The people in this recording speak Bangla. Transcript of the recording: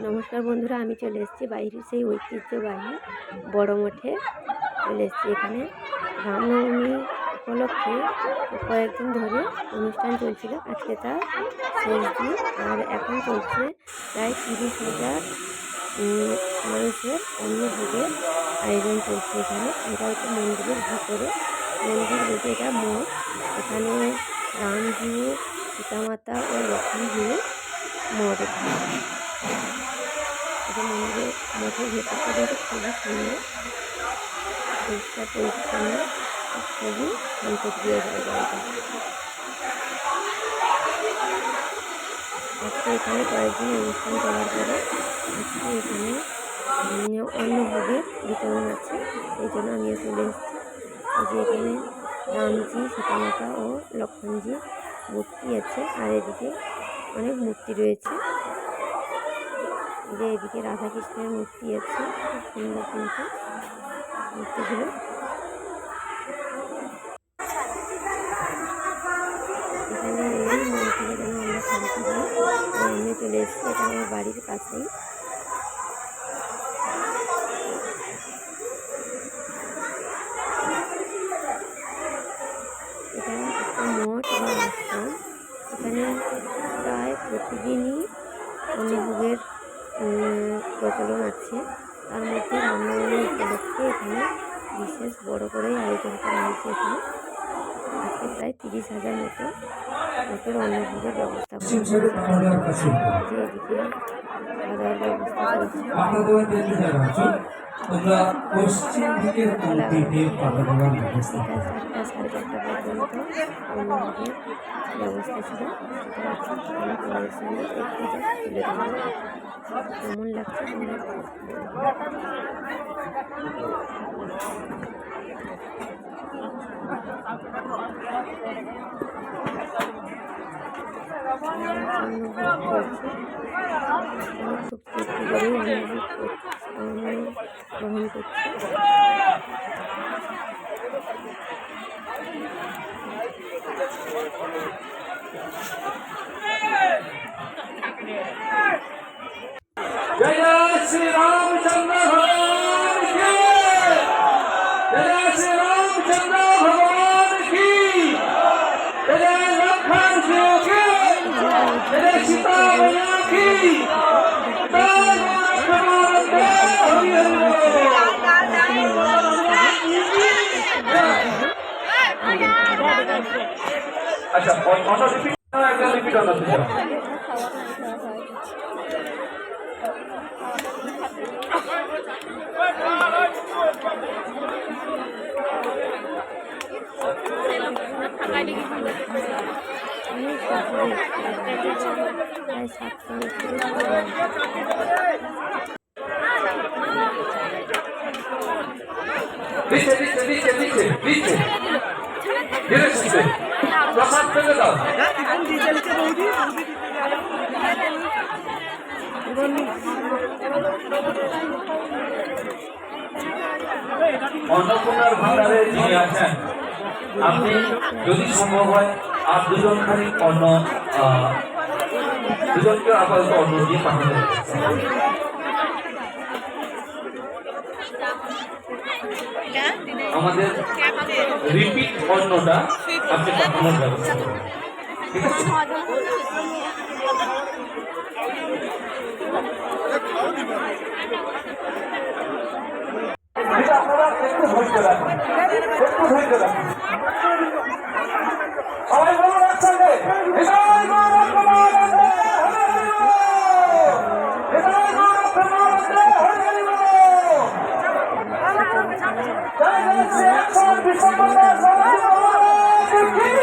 নমস্কার বন্ধুরা, আমি চলে এসেছি বাইরের সেই ঐতিহ্যবাহী বড় মঠে। চলে এসেছি এখানে। রামনবমী উপলক্ষে কয়েকদিন ধরে অনুষ্ঠান চলছিল আজকে তার শেষ দিন। আর এখন চলছে প্রায় তিরিশ হাজার মানুষের অন্নভোগের আয়োজন চলছে এখানে। এটা হচ্ছে মন্দিরের ভিতরে, মন্দির বলতে এটা মঠ। এখানে রামজিউ সীতামাতা ও লক্ষ্মীজিউ মঠ এখানে। এটা মন্দিরের মঠের ভেতরটা কিন্তু খুবই সুন্দর পরিষ্কার পরিচ্ছন্ন খুবই শান্তপ্রিয় জায়গা আজকে এখানে কয়েকদিন অনুষ্ঠান করার পরে আজকে এখানে উম, অন্নভোগের বিতরণ আছে এই জন্য আমিও চলে এসেছি। যে এখানে রামজি সীতামাতা ও লক্ষ্মণজি মূর্তি আছে আর এদিকে অনেক মূর্তি রয়েছে। যে এদিকে রাধাকৃষ্ণের মূর্তি আছে, খুব সুন্দর কিন্তু মূর্তিগুলো। এখানে এলেই মন থেকে যেন আমরা শান্তি পাই। তো আমি চলে এসেছি, এটা আমার বাড়ির কাছেই এটা একটা মঠ বা আশ্রম। এখানে প্রায় প্রতিদিনই অনুভোগের উম, প্রচলন আছে তার মধ্যে রামনবমী উপলক্ষে এখানে বিশেষ বড় করেই আয়োজন করা হয়েছে এখানে। আজকে প্রায় তিরিশ হাজার মতো লোকের অন্নভোগের ব্যবস্থা করা হয়েছে। এদিকে খাওয়া দাওয়ার ব্যবস্থা তোমরা পশ্চিম দিকের পাতা দেওয়ার ব্যবস্থা? চারটা সাড়ে চারটা পর্যন্ত অন্নভোগের ব্যবস্থা ছিল সেটা আজকে আমি তোমাদের সঙ্গে একটু just তুলে ধরলাম কেমন লাগছে তোমরা একটু जय श्री रामचंद्र भगवान की जय। श्री रामचंद्र भगवान की जय। लखन शिव की जय। सीता मैया की আচ্ছা অন্য রিপিট একটা রিপিট অন্য নিচে। প্রসাদ ফেলে দাও। অন্নপূর্ণার ভান্ডারে যিনি আছেন, আপনি যদি সম্ভব হয়, আর দুজন খালি অন্ন দুজনকে আপাতত অন্ন দিয়ে পাঠাতে আমাদের রিপিট অন্নটা আপনি পাঠানোর ব্যবস্থা একটু ধৈর্য রাখুন। একটু ধৈর্য রাখুন। I'm gonna stand go, let's go, let's